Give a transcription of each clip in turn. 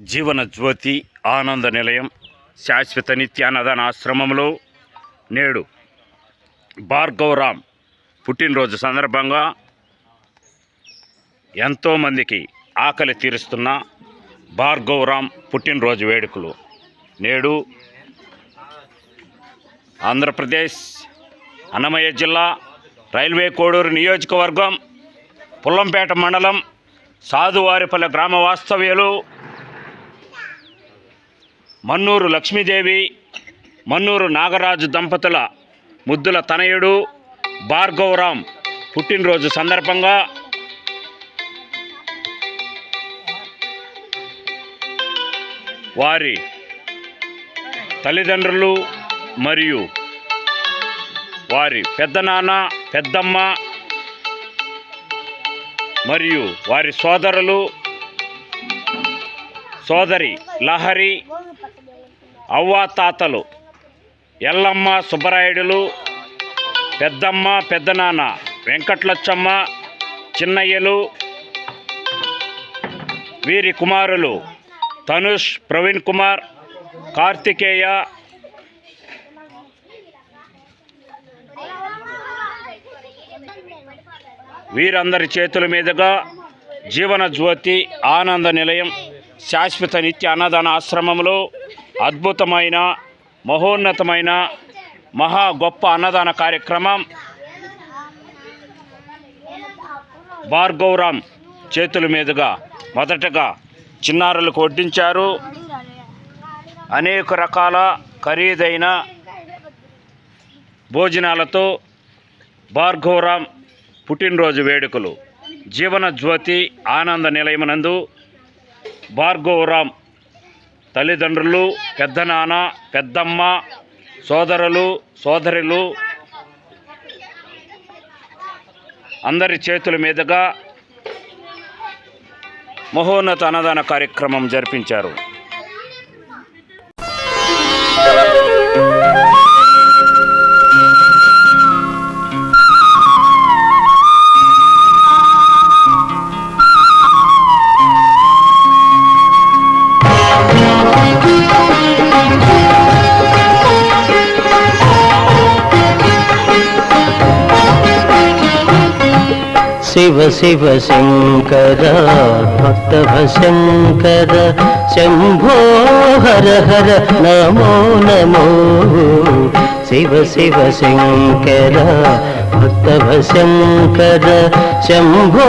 జీవన జ్యోతి ఆనంద నిలయం శాశ్వత నిత్యానదాన ఆశ్రమంలో నేడు భార్గవరామ్ పుట్టినరోజు సందర్భంగా ఎంతోమందికి ఆకలి తీరుస్తున్న భార్గవరామ్ పుట్టినరోజు వేడుకలు. నేడు ఆంధ్రప్రదేశ్ అన్నమయ్య జిల్లా రైల్వే కోడూరు నియోజకవర్గం పుల్లంపేట మండలం సాధువారిపల్లె గ్రామ వాస్తవ్యులు మన్నూరు లక్ష్మీదేవి మన్నూరు నాగరాజు దంపతుల ముద్దుల తనయుడు భార్గవరామ్ పుట్టినరోజు సందర్భంగా వారి తల్లిదండ్రులు మరియు వారి పెద్దనాన్న పెద్దమ్మ మరియు వారి సోదరులు సోదరి లహరి అవ్వా తాతలు ఎల్లమ్మ సుబ్బరాయుడులు పెద్దమ్మ పెద్దనాన్న వెంకట్లచ్చమ్మ చిన్నయ్యలు వీరి కుమారులు తనుష్ ప్రవీణ్ కుమార్ కార్తికేయ వీరందరి చేతుల మీదుగా జీవన జ్యోతి ఆనంద నిలయం శాశ్వత నిత్య అన్నదాన ఆశ్రమంలో అద్భుతమైన మహోన్నతమైన మహా గొప్ప అన్నదాన కార్యక్రమం భార్గవరామ్ చేతుల మీదుగా మొదటగా చిన్నారులకు వడ్డించారు. అనేక రకాల ఖరీదైన భోజనాలతో భార్గవరామ్ పుట్టినరోజు వేడుకలు. జీవన జ్యోతి ఆనంద నిలయమనందు భార్గవరామ్ తల్లిదండ్రులు పెద్దనాన్న పెద్దమ్మ సోదరులు సోదరులు అందరి చేతుల మీదుగా మహోన్నత అన్నదాన కార్యక్రమం జరిపించారు. శివ శివ శంకర భక్తవ శంకర శంభో హర హర నమో నమో శివ శివ శంకర భక్తవ శంకర శంభో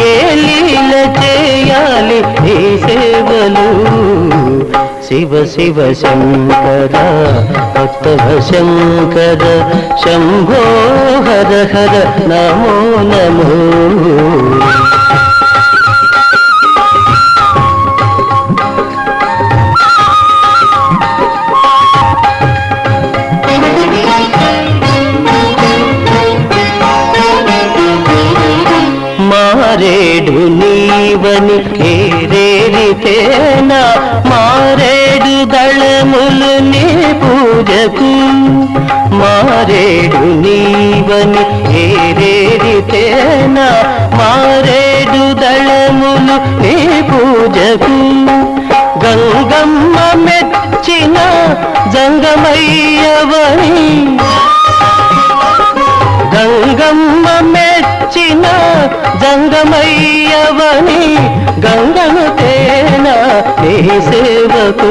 ఏ లీల చేయాలి నీ సేవలు? శివ శివ శంకర భక్తవ శంకర శంభో హర హర నమో నమో. మారేడు నీవని ఏరేరితేనా మారేడు దళములు నీ పూజకు. మారేడు నీవని ఏరేరితేనా మారేడు దళములు నీ పూజకు. గంగమ్మ మెచ్చిన జంగమయ్యవని. గంగమ్మ మెచ్చిన జంగమయ్య గంగను తేనా నీ సేవకు